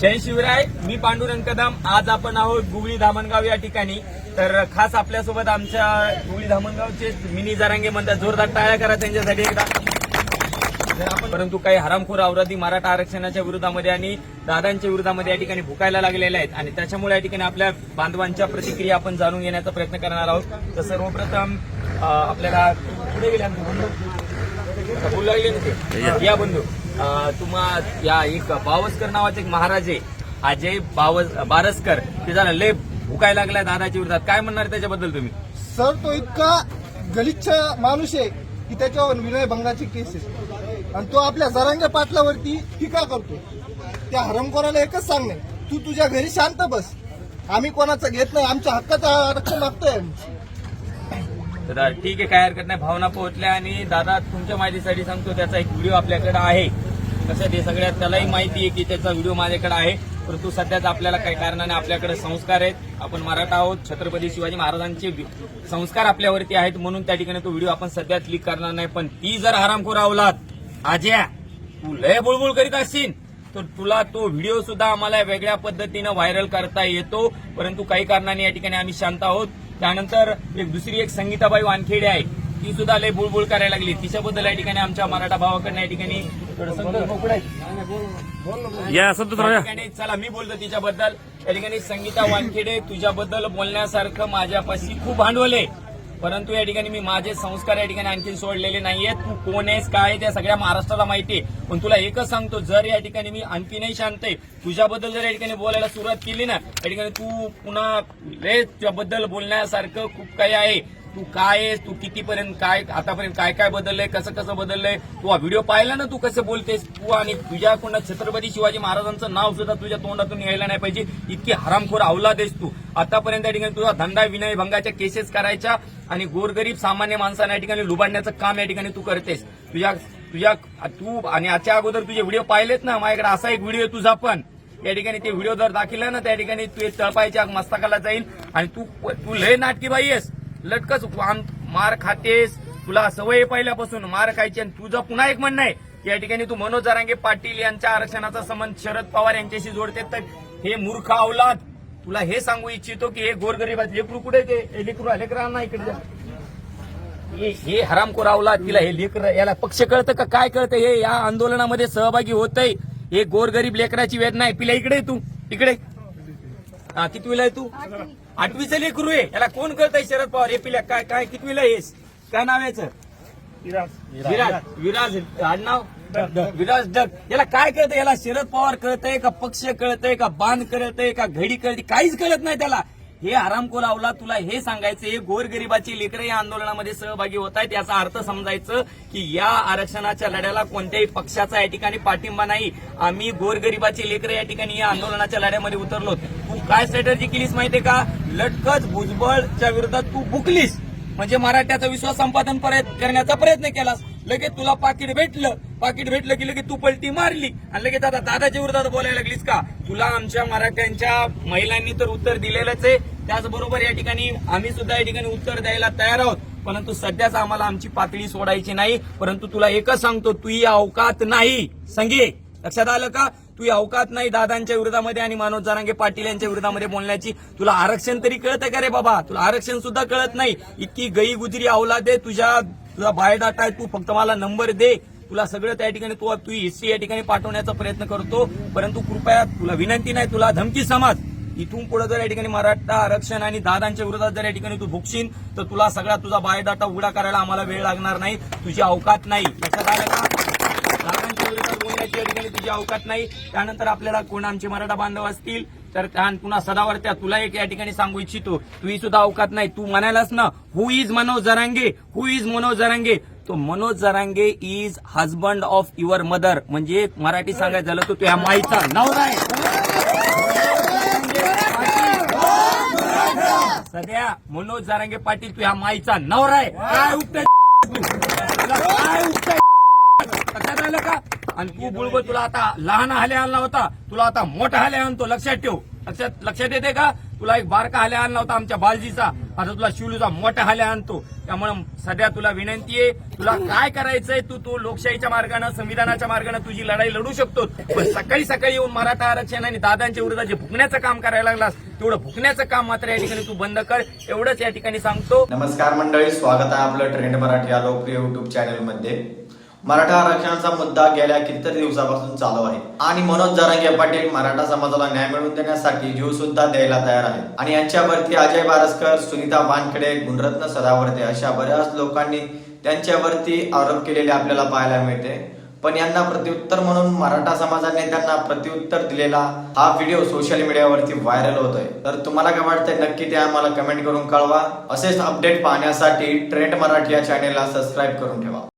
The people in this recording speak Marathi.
जय शिवराय मी पांडुरंग कदम आज आपण आहोत गुगळी धामणगाव या ठिकाणी. तर खास आपल्यासोबत आमच्या गुगळी धामणगावचे मिनी जरांगे म्हणतात. जोरदार टाळ्या करा त्यांच्यासाठी एकदा. परंतु काही हरामखोर अवराधी मराठा आरक्षणाच्या विरोधामध्ये आणि दादांच्या विरोधामध्ये या ठिकाणी भुकायला लागलेल्या आहेत. आणि त्याच्यामुळे या ठिकाणी आपल्या बांधवांच्या प्रतिक्रिया आपण जाणून घेण्याचा प्रयत्न करणार आहोत. तर सर्वप्रथम आपल्याला पुढे गेल्यानंतर बोलू लागले ना ते? या बंधू तुम्हा या एक बावस्कर नावाचे एक महाराज आहे अजय बावस बारसकर ते झालं. लय भुकायला लागलाय दादाच्या विरोधात. काय म्हणणार त्याच्याबद्दल तुम्ही? सर तो इतका गलिच्छ माणूस आहे की त्याच्यावर विनयभंगाची केस आहे. आणि तो आपल्या जरांगे पाटलावरती टीका करतो त्या हरमखोराला एकच सांगणे तू तुझ्या घरी शांत बस. आम्ही कोणाचं घेत नाही. आमच्या हक्काचं आरक्षण मागतोय तर ठीक आहे काय हरकत नाही. भावना पोहोचल्या आणि दादा तुमच्या माहितीसाठी सांगतो त्याचा एक व्हिडिओ आपल्याकडे आहे. कसं ते सगळ्यात त्यालाही माहिती आहे की त्याचा व्हिडिओ माझ्याकडे आहे. परंतु सध्याच आपल्याला काही कारणाने आपल्याकडे संस्कार आहेत. आपण मराठा आहोत. छत्रपती शिवाजी महाराजांचे संस्कार आपल्यावरती आहेत म्हणून त्या ठिकाणी तो व्हिडिओ आपण सध्या क्लिक करणार नाही. पण ती जर हरामखोर आवलात आज्या तू लय बुळबुळ करीत असशील तर तुला तो व्हिडिओ सुद्धा आम्हाला वेगळ्या पद्धतीनं व्हायरल करता येतो. परंतु काही कारणाने या ठिकाणी आम्ही शांत आहोत. त्यानंतर एक दुसरी एक संगीताबाई वानखेडे आहे. ती सुद्धा लय बुळबुळ करायला लागली. तिच्याबद्दल या ठिकाणी आमच्या मराठा भावाकडनं या ठिकाणी. या चला मी बोलतो तिच्याबद्दल. त्या ठिकाणी संगीता वानखेडे तुझ्याबद्दल बोलण्यासारखं माझ्यापाशी खूप भांडवल आहे. परंतु या ठिकाणी मी माझे संस्कार या ठिकाणी आणखी सोडलेले नाहीयेत. तू कोण आहेस काय त्या सगळ्या महाराष्ट्राला माहिती आहे. पण तुला एकच सांगतो जर या ठिकाणी मी आणखीनही शांत आहे तुझ्याबद्दल जर या ठिकाणी बोलायला सुरुवात केली ना त्या ठिकाणी तू पुन्हा रे तुझ्याबद्दल बोलण्यासारखं खूप काही आहे. तू काय आहेस? तू कितीपर्यंत काय आतापर्यंत काय काय बदललंय? कसं कसं बदललंय? तू हा व्हिडिओ पाहिला ना तू कसं बोलतेस? तू आणि तुझ्या कोणा छत्रपती शिवाजी महाराजांचं नाव सुद्धा तुझ्या तोंडातून यायला नाही पाहिजे. इतकी हरामखोर आवला देस तू. आतापर्यंत त्या ठिकाणी तुझा धंदा विनय भंगाच्या केसेस करायच्या आणि गोरगरीब सामान्य माणसांना या ठिकाणी लुबाडण्याचं काम या ठिकाणी तू करतेस. तुझ्या तुझ्या तू आणि याच्या अगोदर तुझे व्हिडिओ पाहिलेत ना? माझ्याकडे असा एक व्हिडिओ तुझा पण. या ठिकाणी ते व्हिडिओ जर दाखिला ना त्या ठिकाणी तू एक तळपायच्या मस्तकाला जाईल आणि तू तू लय नाटकी बाई आहेस. लटकच मार खातेस. तुला सवय पहिल्यापासून मार खायची आणि तुझं पुन्हा एक म्हणणं आहे. की या ठिकाणी तू मनोज जरांगे पाटील यांच्या आरक्षणाचा संबंध शरद पवार यांच्याशी जोडते. तर हे मूर्ख अवलाद तुला हे सांगू इच्छितो की हे गोरगरीबात लेकरू कुठे ते हे? लेकरू लेकरांना इकडे हे हरामखोर अवलाद तिला हे लेकर याला पक्ष कळतं का? काय कळतं? हे या आंदोलनामध्ये सहभागी होतय. हे गोरगरीब लेकराची वेदना आहे. पिला इकडे तू. इकडे. हा कितवीला आहे तू? आठवीचं लेकरू आहे. याला कोण कळतंय शरद पवार? हे पिल्या काय काय कितवीला आहेस काय नाव याचं? विराज. विराज. आडनाव विराज. डग याला काय कळतं याला शरद पवार कळतंय का पक्ष कळतंय का बांध कळतंय का घडी कळते? काहीच कळत नाही त्याला. हे आरामकोल आवला तुला हे सांगायचं हे गोरगरिबाची लेकरं या आंदोलनामध्ये सहभागी होत आहेत याचा अर्थ समजायचं की या आरक्षणाच्या लढ्याला कोणत्याही पक्षाचा या ठिकाणी पाठिंबा नाही. आम्ही गोरगरिबाची लेकरं या ठिकाणी या आंदोलनाच्या लढ्यामध्ये उतरलो काय स्ट्रॅटर्जी केलीस माहितीये का? लटकच भुजबळच्या विरोधात तू बुकलीस. म्हणजे मराठ्याचा विश्वास संपादन करण्याचा प्रयत्न केलास. लगेच तुला पाकिट भेटलं. पाकिट भेटलं की लगेच तू पलटी मारली. आणि लगेच आता दादाच्या विरोधात बोलायला लागलीस का? तुला आमच्या मराठ्यांच्या महिलांनी तर उत्तर दिलेलंच आहे. त्याचबरोबर या ठिकाणी आम्ही सुद्धा या ठिकाणी उत्तर द्यायला तयार आहोत. परंतु सध्याच आम्हाला आमची पातळी सोडायची नाही. परंतु तुला एकच सांगतो तू ही अवकात नाही. संगे लक्षात आलं का? तू अवकात नाही दादांच्या विरोधामध्ये आणि मनोज जरांगे पाटील यांच्या विरोधामध्ये बोलण्याची. तुला आरक्षण तरी कळतं का रे बाबा? तुला आरक्षण सुद्धा कळत नाही. इतकी गई गुजरी अवलाद दे तुझ्या तुझा बायोडाटा आहे तू फक्त मला नंबर दे. तुला सगळं त्या ठिकाणी तू तू हिस्ट्री या ठिकाणी पाठवण्याचा प्रयत्न करतो. परंतु कृपया तुला विनंती नाही तुला धमकी समाज. इथून पुढे जर या ठिकाणी मराठा आरक्षण आणि दादांच्या विरोधात जर या ठिकाणी तू भुकशील तर तुला सगळा तुझा बायोडाटा उघडा करायला आम्हाला वेळ लागणार नाही. तुझी अवकात नाही. लक्षात आलं का विरोधात ठिकाणी तुझी अवकात नाही. त्यानंतर आपल्याला कोण आमचे मराठा बांधव असतील? तर पुन्हा सदावर त्या तुला एक या ठिकाणी सांगू इच्छितो. तुही सुद्धा अवकात नाही. तू म्हणायलास ना who is Manoj Jarange? Who is Manoj Jarange? तो Manoj Jarange is husband of your mother म्हणजे मराठी सांगायचं झालं तर तो माईचा नवरा आहे. सध्या मनोज जारांगे पाटील तू ह्या माईचा नवरा आहे. काय उपटय काय उपटय आणि तू बुळबुळ तुला आता लहान हाले आणला होता. तुला आता मोठा हाले आणतो. लक्षात ठेव. लक्षात लक्षात येते का? तुला एक बारका हाल्या आणला होता आमच्या बालजीचा. आता तुला शिवलूचा मोठा हाल्या आणतो. त्यामुळे सध्या तुला विनंती आहे तुला काय करायचंय तू तू लोकशाहीच्या मार्गाने संविधानाच्या मार्गाने तुझी लढाई लढू शकतो. पण सकाळी सकाळी येऊन मराठा आरक्षण आणि दादांच्या विरोधात जे फुकण्याचं काम करायला लागलास तेवढं फुकण्याचं काम मात्र या ठिकाणी तू बंद कर. एवढंच या ठिकाणी सांगतो. नमस्कार मंडळी स्वागत आहे आपलं ट्रेंड मराठी या लोकप्रिय युट्यूब चॅनलमध्ये. मराठा आरक्षणाचा मुद्दा गेल्या कित्येक दिवसापासून चालू आहे. आणि मनोज जरांगे पाटील मराठा समाजाला न्याय मिळवून देण्यासाठी जीव सुद्धा द्यायला तयार आहे आणि यांच्यावरती अजय बारसकर सुनीता वानखेडे गुणरत्न सदावर्ते अशा बऱ्याच लोकांनी त्यांच्यावरती आरोप केलेले आपल्याला पाहायला मिळते. पण यांना प्रत्युत्तर म्हणून मराठा समाजाने त्यांना प्रत्युत्तर दिलेला हा व्हिडिओ सोशल मीडियावरती व्हायरल होतोय. तर तुम्हाला काय वाटतंय? नक्की ते आम्हाला कमेंट करून कळवा. असेच अपडेट पाहण्यासाठी ट्रेंड मराठी या चॅनेलला सबस्क्राईब करून ठेवा.